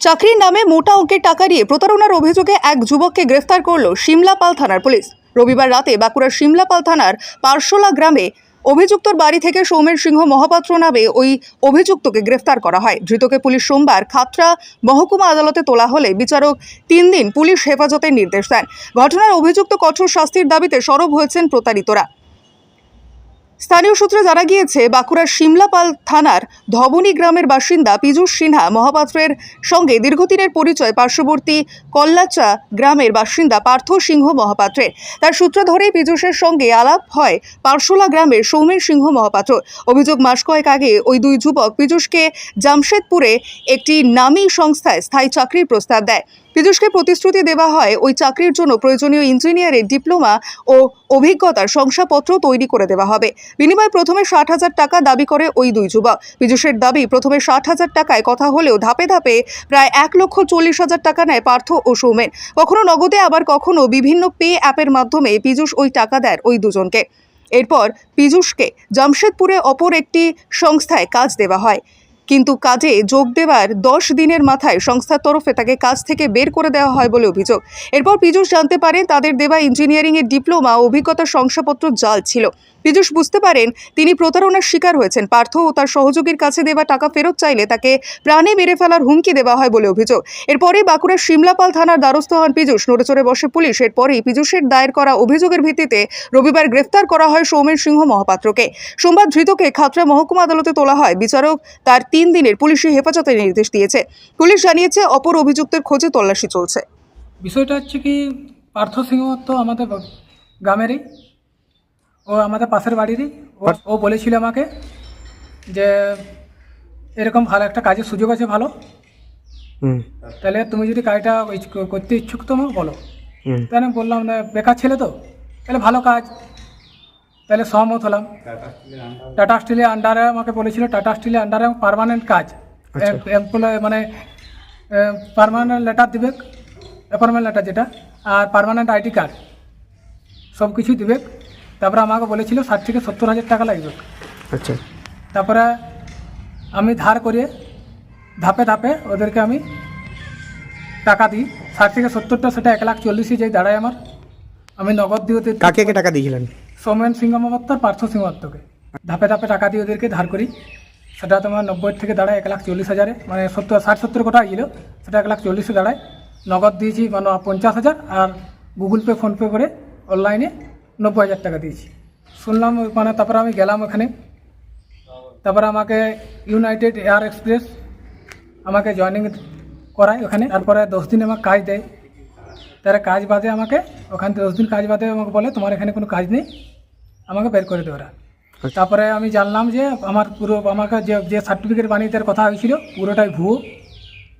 চাকরির নামে মোটা অঙ্কের টাকা নিয়ে প্রতারণার অভিযোগে এক যুবককে গ্রেফতার করল সিমলাপাল থানার পুলিশ। রবিবার রাতে বাঁকুড়ার সিমলাপাল থানার পারশোলা গ্রামে অভিযুক্তর বাড়ি থেকে সৌমেন সিংহ মহাপাত্র নামে ওই অভিযুক্তকে গ্রেফতার করা হয়। ধৃতকে পুলিশ সোমবার খাতড়া মহকুমা আদালতে তোলা হলে বিচারক তিন দিন পুলিশ হেফাজতের নির্দেশ দেন। ঘটনার অভিযুক্ত কঠোর শাস্তির দাবিতে সরব হয়েছেন প্রতারিতরা। স্থানীয় সূত্রে জানা গিয়েছে, বাঁকুড়ার সিমলাপাল থানার ধবনী গ্রামের বাসিন্দা পীযূষ সিনহা মহাপাত্রের সঙ্গে দীর্ঘদিনের পরিচয় পার্শ্ববর্তী কল্লাচা গ্রামের বাসিন্দা পার্থ সিংহ মহাপাত্রের তার সূত্র ধরেই পীযুষের সঙ্গে আলাপ হয় পার্শোলা গ্রামের সৌমেন সিংহ মহাপাত্র। অভিযোগ মাস কয়েক আগে ওই দুই যুবক পীযূষকে জামশেদপুরে একটি নামী সংস্থায় স্থায়ী চাকরির প্রস্তাব দেয়। পীযূষকে প্রতিশ্রুতি দেওয়া হয় ওই চাকরির জন্য প্রয়োজনীয় ইঞ্জিনিয়ারের ডিপ্লোমা ও অভিজ্ঞতার শংসাপত্র তৈরি করে দেওয়া হবে। বিনিময়ে প্রথমে ষাট হাজার টাকা দাবি করে ওই দুই যুবক। পীযূষের দাবি, প্রথমে ষাট হাজার টাকায় কথা হলেও ধাপে ধাপে প্রায় এক লক্ষ চল্লিশ হাজার টাকা নেয় পার্থ ও সৌমেন। কখনো নগদে, আবার কখনো বিভিন্ন পে অ্যাপের মাধ্যমে পীযূষ ওই টাকা দেয় ওই দুজনকে। এরপর পীযূষকে জামশেদপুরে অপর একটি সংস্থায় কাজ দেওয়া হয়। কিন্তু কাজে যোগ দেওয়ার দশ দিনের মাথায় সংস্থার তরফে তাকে কাজ থেকে বের করে দেওয়া হয় বলে অভিযোগ। এরপর পীযূষ জানতে পারেন, তাদের দেওয়া ইঞ্জিনিয়ারিংয়ের ডিপ্লোমা অভিজ্ঞতার শংসাপত্র জাল ছিল। পীযূষ বুঝতে পারেন, তিনি প্রতারণার শিকার হয়েছেন। পার্থ ও তার সহযোগীর কাছে দেওয়া টাকা ফেরত চাইলে তাকে প্রাণে মেরে ফেলার হুমকি দেওয়া হয় বলে অভিযোগ। এরপরে বাঁকুড়ার সিমলাপাল থানার দ্বারস্থ হন পীযূষ। নড়েচড়ে বসে পুলিশ। এরপরেই পীযূষের দায়ের করা অভিযোগের ভিত্তিতে রবিবার গ্রেফতার করা হয় সৌমেন সিংহ মহাপাত্রকে। সোমবার ধৃতকে খাতড়া মহকুমা আদালতে তোলা হয়। বিচারক তার তিন দিনের পুলিশি হেফাজতের নির্দেশ দিয়েছে। পুলিশ জানিয়েছে অপর অভিযুক্তের খোঁজে তল্লাশি চলছে। বিষয়টা হচ্ছে কি পার্থ সিংহ তো আমাদের গ্রামেরই। ও আমাদের পাশের বাড়িরই। ও- ও বলেছিল আমাকে যে এরকম ভালো একটা কাজের সুযোগ আছে ভালো। হুম। তাহলে তুমি যদি কাজটা করতে ইচ্ছুক তোমাকে বলো। তাহলে বললাম না বেকার ছেলে তো? তাহলে ভালো কাজ। তাহলে সহমত হলাম। টাটা স্টিলের আন্ডারে আমাকে বলেছিল টাটা স্টিলের আন্ডারে পারমানেন্ট কাজ। আচ্ছা। এমপ্লয় মানে পারমানেন্ট লেটার দিবে অ্যাপয়েন্টমেন্ট লেটার যেটা আর পারমানেন্ট আইডি কার্ড সব কিছু দিবে। তারপরে আমাকে বলেছিল ষাট থেকে সত্তর হাজার টাকা লাগবে। আচ্ছা। তারপরে আমি ধার করে ধাপে ধাপে ওদেরকে আমি টাকা দিই। ষাট থেকে সত্তরটা সেটা এক লাখ চল্লিশে যাই দাঁড়ায় আমার। আমি নগদ দিয়ে কাকে টাকা দিয়েছিলেন? সৌমেন সিংহ মহাত্তর পার্থ সিংহত্তকে ধাপে ধাপে টাকা দিয়ে ওদেরকে ধার করি। সেটা তোমার নব্বই থেকে দাঁড়ায় এক লাখ চল্লিশ হাজারে মানে সত্তর, ষাট, সত্তর কোটা ছিল সেটা এক লাখ চল্লিশে দাঁড়ায়। নগদ দিয়েছি মানে পঞ্চাশ হাজার আর গুগল পে ফোনপে করে অনলাইনে নব্বই হাজার টাকা দিয়েছি। শুনলাম মানে তারপরে আমি গেলাম ওখানে। তারপরে আমাকে ইউনাইটেড এয়ার এক্সপ্রেস আমাকে জয়েনিং করায় ওখানে। তারপরে দশ দিন আমাকে কাজ দেয়। তারা কাজ বাদে আমাকে, ওখান থেকে দশ দিন কাজ বাদে আমাকে বলে, তোমার এখানে কোনো কাজ নেই? আমাকে বের করে দেওয়া তারপরে আমি জানলাম যে আমার পুরো আমাকে যে যে সার্টিফিকেট বানিয়ে দেওয়ার কথা হয়েছিল পুরোটাই ভুয়ো।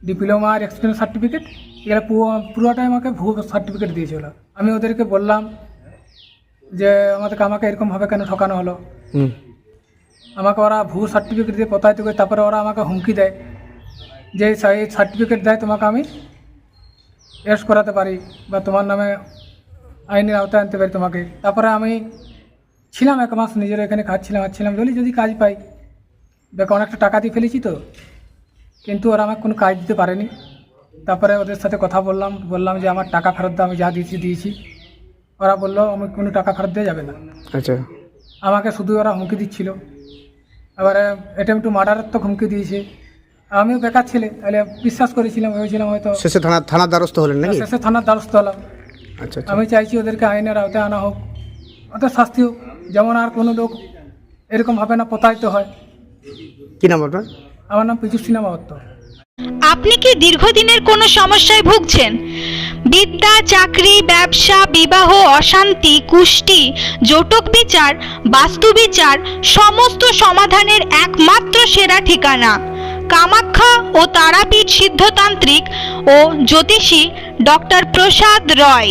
ডিপ্লোমা আর এক্সপিরিয়েন্স সার্টিফিকেট এগুলো পুরো- পুরোটাই আমাকে ভুয়ো সার্টিফিকেট দিয়েছিল আমি ওদেরকে বললাম যে আমাদেরকে আমাকে এরকমভাবে কেন ঠকানো হলো? আমাকে ওরা ভুয়ো সার্টিফিকেট দিয়ে প্রতারিত করে তারপরে ওরা আমাকে হুমকি দেয় যে এই সার্টিফিকেট দেয় তোমাকে আমি অ্যারেস্ট করাতে পারি বা তোমার নামে আইনের আওতায় আনতে পারি তোমাকে। তারপরে আমি ছিলাম এক মাস নিজের এখানে কাজ ছিলাম আর ছিলাম বলি যদি কাজ পাই। দেখো অনেকটা টাকা দিয়ে ফেলেছি তো। কিন্তু ওরা আমাকে কোনো কাজ দিতে পারেনি। তারপরে ওদের সাথে কথা বললাম বললাম যে আমার টাকা ফেরত দাও আমি যা দিয়েছি দিয়েছি। ওরা বলল আমি কোনো টাকা ফেরত দেওয়া যাবে না। আচ্ছা। আমাকে শুধু ওরা হুমকি দিচ্ছিল। এবারে অ্যাটেম্প টু মার্ডারের তো হুমকি দিয়েছে। আমিও বেকার ছেলে তাহলে বিশ্বাস করেছিলাম ভেবেছিলাম হয়তো শেষে থানা থানার দ্বারস্থ হলেন নাকি? শেষে থানার দ্বারস্থ হলাম। আচ্ছা আচ্ছা। আমি চাইছি ওদেরকে আইনের আওতায় আনা হোক ওদের শাস্তি হোক। যেমন আর কোনো লোক এরকম ভাবে না প্রতারিত হয়। কি নাম আপনার? আমার নাম পিজু সিনেমা দত্ত আপনি কি দীর্ঘদিনের কোনো সমস্যায় ভুগছেন? বিদ্যা চাকরি ব্যবসা বিবাহ অশান্তি কুষ্টি জটক বিচার বাস্তু বিচার সমস্ত সমাধানের একমাত্র সেরা ঠিকানা। কামাখ্যা ও তারাপীঠ সিদ্ধতান্ত্রিক ও জ্যোতিষী ডক্টর প্রসাদ রয়।